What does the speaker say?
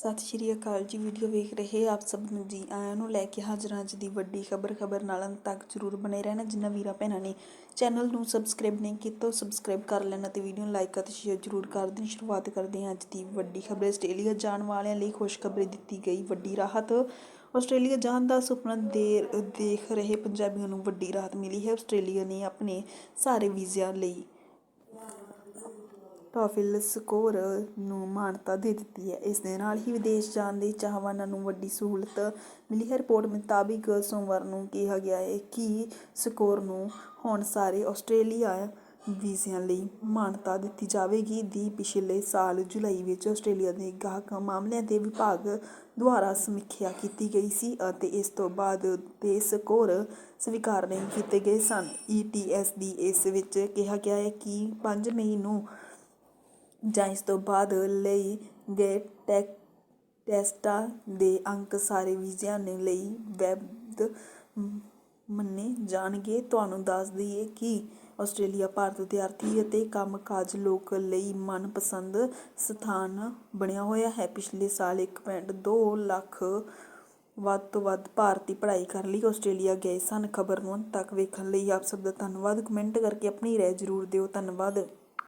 ਸਤਿ ਸ਼੍ਰੀ ਅਕਾਲ ਜੀ, ਵੀਡੀਓ ਵੇਖ ਰਹੇ ਆਪ ਸਭ ਨੂੰ ਜੀ। ਆਇਆਂ ਨੂੰ ਲੈ ਕੇ ਹਾਜ਼ਰ ਹਾਂ ਅੱਜ ਦੀ ਵੱਡੀ ਖਬਰ ਖਬਰ ਨਾਲ ਅੰਤ ਤੱਕ ਜ਼ਰੂਰ ਬਣੇ ਰਹਿਣਾ। ਜਿਨ੍ਹਾਂ ਵੀਰਾਂ ਭੈਣਾਂ ਨੇ ਚੈਨਲ ਨੂੰ ਸਬਸਕ੍ਰਾਈਬ ਨਹੀਂ ਕੀਤਾ ਸਬਸਕ੍ਰਾਈਬ ਕਰ ਲੈਣਾ ਤੇ ਵੀਡੀਓ ਨੂੰ ਲਾਈਕ ਅਤੇ ਸ਼ੇਅਰ ਜ਼ਰੂਰ ਕਰ ਦੇਣ। ਸ਼ੁਰੂਆਤ ਕਰਦੇ ਹਾਂ ਅੱਜ ਦੀ ਵੱਡੀ ਖਬਰ। ਆਸਟ੍ਰੇਲੀਆ ਜਾਣ ਵਾਲਿਆਂ ਲਈ ਖੁਸ਼ਖਬਰੀ ਦਿੱਤੀ ਗਈ ਵੱਡੀ ਰਾਹਤ। ਆਸਟ੍ਰੇਲੀਆ ਜਾਣ ਦਾ ਸੁਪਨਾ ਦੇ, ਦੇਖ ਰਹੇ ਪੰਜਾਬੀਆਂ ਨੂੰ ਵੱਡੀ ਰਾਹਤ ਮਿਲੀ ਹੈ। ਆਸਟ੍ਰੇਲੀਆ ਨੇ ਆਪਣੇ ਸਾਰੇ ਵੀਜ਼ਿਆਂ ਲਈ ਟੋਫਿਲ ਸਕੋਰ ਨੂੰ ਮਾਨਤਾ ਦੇ ਦਿੱਤੀ ਹੈ। ਇਸ ਦੇ ਨਾਲ ਹੀ ਵਿਦੇਸ਼ ਜਾਣ ਦੇ ਚਾਹਵਾਨਾਂ ਨੂੰ ਵੱਡੀ ਸਹੂਲਤ ਮਿਲੀ ਹੈ। ਰਿਪੋਰਟ ਮੁਤਾਬਿਕ ਸੋਮਵਾਰ ਨੂੰ ਕਿਹਾ ਗਿਆ ਹੈ ਕਿ ਸਕੋਰ ਨੂੰ ਹੁਣ ਸਾਰੇ ਆਸਟ੍ਰੇਲੀਆ ਵੀਜ਼ਿਆਂ ਲਈ ਮਾਨਤਾ ਦਿੱਤੀ ਜਾਵੇਗੀ। ਦੀ ਪਿਛਲੇ ਸਾਲ ਜੁਲਾਈ ਵਿੱਚ ਆਸਟ੍ਰੇਲੀਆ ਦੇ ਗਾਹਕ ਮਾਮਲਿਆਂ ਦੇ ਵਿਭਾਗ ਦੁਆਰਾ ਸਮੀਖਿਆ ਕੀਤੀ ਗਈ ਸੀ ਅਤੇ ਇਸ ਤੋਂ ਬਾਅਦ ਦੇ ਸਕੋਰ ਸਵੀਕਾਰ ਨਹੀਂ ਕੀਤੇ ਗਏ ਸਨ। ਈਟੀਐਸ ਦੀ ਇਸ ਵਿੱਚ ਕਿਹਾ ਗਿਆ ਹੈ ਕਿ 5 ਮਈ ਨੂੰ ਜਾਂ ਇਸ ਤੋਂ ਬਾਅਦ ਲਈ ਗਏ ਟੈਕ ਟੈਸਟਾਂ ਦੇ ਅੰਕ ਸਾਰੇ ਵੀਜ਼ਿਆਂ ਨੇ ਲਈ ਵੈਧ ਮੰਨੇ ਜਾਣਗੇ। ਤੁਹਾਨੂੰ ਦੱਸ ਦਈਏ ਕਿ ਆਸਟ੍ਰੇਲੀਆ, ਭਾਰਤ ਵਿਦਿਆਰਥੀ ਅਤੇ ਕੰਮਕਾਜ ਲੋਕ ਲਈ ਮਨਪਸੰਦ ਸਥਾਨ ਬਣਿਆ ਹੋਇਆ ਹੈ। ਪਿਛਲੇ ਸਾਲ 1.2 ਲੱਖ ਵੱਧ ਤੋਂ ਵੱਧ ਭਾਰਤੀ ਪੜ੍ਹਾਈ ਕਰਨ ਲਈ ਆਸਟ੍ਰੇਲੀਆ ਗਏ ਸਨ। ਖਬਰ ਨੂੰ ਅੰਤ ਤੱਕ ਵੇਖਣ ਲਈ ਆਪ ਸਭ ਦਾ ਧੰਨਵਾਦ। ਕਮੈਂਟ ਕਰਕੇ ਆਪਣੀ ਰਾਏ ਜ਼ਰੂਰ ਦਿਓ। ਧੰਨਵਾਦ।